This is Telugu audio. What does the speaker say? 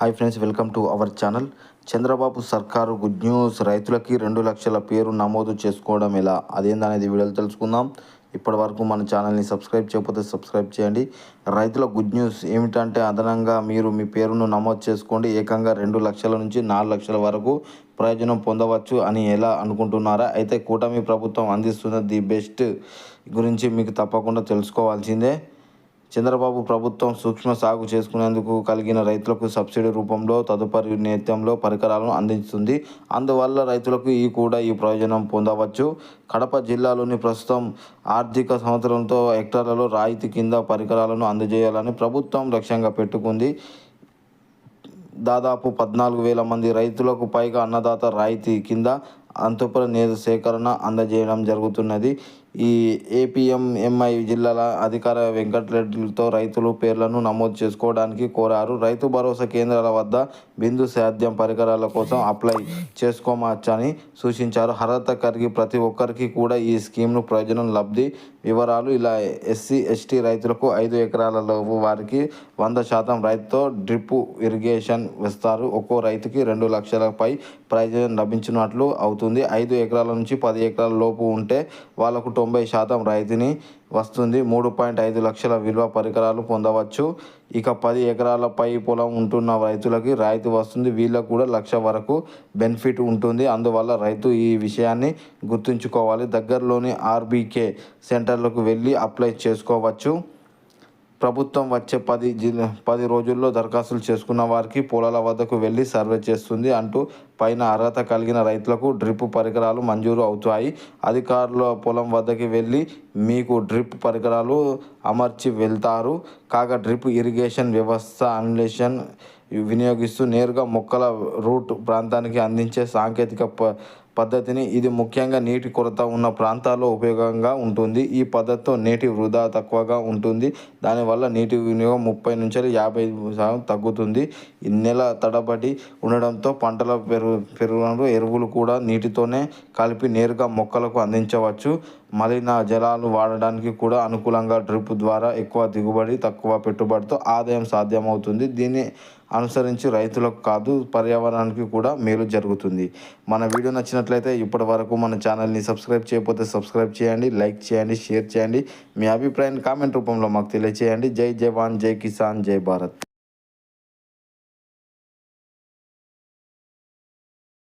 Hi friends welcome to our channel. Chandrababu సర్కారు గుడ్ న్యూస్. రైతులకి రెండు లక్షల పేరు నమోదు చేసుకోవడం ఎలా? అదేందనేది వీడియోలో తెలుసుకుందాం. ఇప్పటి వరకు మన ఛానల్ని సబ్స్క్రైబ్ చేయకపోతే సబ్స్క్రైబ్ చేయండి. రైతుల గుడ్ న్యూస్ ఏమిటంటే అదనంగా మీరు మీ పేరును నమోదు చేసుకోండి. ఏకంగా రెండు లక్షల నుంచి నాలుగు లక్షల వరకు ప్రయోజనం పొందవచ్చు అని ఎలా అనుకుంటున్నారా? అయితే కూటమి ప్రభుత్వం అందిస్తున్న ది బెస్ట్ గురించి మీకు తప్పకుండా తెలుసుకోవాల్సిందే. చంద్రబాబు ప్రభుత్వం సూక్ష్మ సాగు చేసుకునేందుకు కలిగిన రైతులకు సబ్సిడీ రూపంలో తదుపరి నేత్యంలో పరికరాలను అందిస్తుంది. అందువల్ల రైతులకు ఈ కూడా ఈ ప్రయోజనం పొందవచ్చు. కడప జిల్లాలోని ప్రస్తుతం ఆర్థిక సంవత్సరంతో హెక్టార్లలో రాయితీ కింద పరికరాలను అందజేయాలని ప్రభుత్వం లక్ష్యంగా పెట్టుకుంది. దాదాపు పద్నాలుగు వేల మంది రైతులకు పైగా అన్నదాత రాయితీ కింద అంతపుర నేత సేకరణ అందజేయడం జరుగుతున్నది. ఈ ఏపీఎంఎంఐ జిల్లాల అధికార వెంకటరెడ్డిలతో రైతులు పేర్లను నమోదు చేసుకోవడానికి కోరారు. రైతు భరోసా కేంద్రాల వద్ద బిందు సేద్యం పరికరాల కోసం అప్లై చేసుకోవచ్చని సూచించారు. అర్హత కలిగి ప్రతి ఒక్కరికి కూడా ఈ స్కీమ్ను ప్రయోజనం లబ్ధి వివరాలు ఇలా ఎస్సీ ఎస్టీ రైతులకు ఐదు ఎకరాలలోపు వారికి వంద శాతం రైతుతో డ్రిప్ ఇరిగేషన్ ఇస్తారు ఒక్కో రైతుకి రెండు లక్షలపై ప్రయోజనం లభించినట్లు అవుతుంది. ఐదు ఎకరాల నుంచి పది ఎకరాల లోపు ఉంటే వాళ్ళకు తొంభై శాతం రైతుని వస్తుంది. మూడు పాయింట్ ఐదు లక్షల విలువ పరికరాలు పొందవచ్చు. ఇక పది ఎకరాల పై పొలం ఉంటున్న రైతులకి రాయితీ వస్తుంది. వీళ్ళకు కూడా లక్ష వరకు బెనిఫిట్ ఉంటుంది. అందువల్ల రైతు ఈ విషయాన్ని గుర్తుంచుకోవాలి. దగ్గరలోని ఆర్బీకే సెంటర్లకు వెళ్ళి అప్లై చేసుకోవచ్చు. ప్రభుత్వం వచ్చే పది జిల్లా పది రోజుల్లో దరఖాస్తులు చేసుకున్న వారికి పొలాల వద్దకు వెళ్ళి సర్వే చేస్తుంది అంటూ పైన అర్హత కలిగిన రైతులకు డ్రిప్ పరికరాలు మంజూరు అవుతాయి. అధికారుల పొలం వద్దకి వెళ్ళి మీకు డ్రిప్ పరికరాలు అమర్చి వెళ్తారు. కాగా డ్రిప్ ఇరిగేషన్ వ్యవస్థ అన్లేషన్ వినియోగిస్తూ నేరుగా మొక్కల రూట్ ప్రాంతానికి అందించే సాంకేతిక ప పద్ధతిని ఇది ముఖ్యంగా నీటి కొరత ఉన్న ప్రాంతాల్లో ఉపయోగంగా ఉంటుంది. ఈ పద్ధతితో నీటి వృధా తక్కువగా ఉంటుంది. దానివల్ల నీటి వినియోగం ముప్పై నుంచి యాభై శాతం తగ్గుతుంది. ఈ నెల తడబడి ఉండడంతో పంటల పెరుగు పెరుగుదల ఎరువులు కూడా నీటితోనే కలిపి నేరుగా మొక్కలకు అందించవచ్చు. మలిన జలాలు వాడడానికి కూడా అనుకూలంగా డ్రిప్ ద్వారా ఎక్కువ దిగుబడి తక్కువ పెట్టుబడితో ఆదాయం సాధ్యమవుతుంది. దీన్ని అనుసరించి రైతులకు కాదు పర్యావరణానికి కూడా మేలు జరుగుతుంది. మన వీడియో నచ్చినట్లయితే ఇప్పటి వరకు మన ఛానల్ని సబ్స్క్రైబ్ చేయకపోతే సబ్స్క్రైబ్ చేయండి లైక్ చేయండి షేర్ చేయండి. మీ అభిప్రాయాన్ని కామెంట్ రూపంలో మాకు తెలియచేయండి. జై జవాన్ జై కిసాన్ జై భారత్.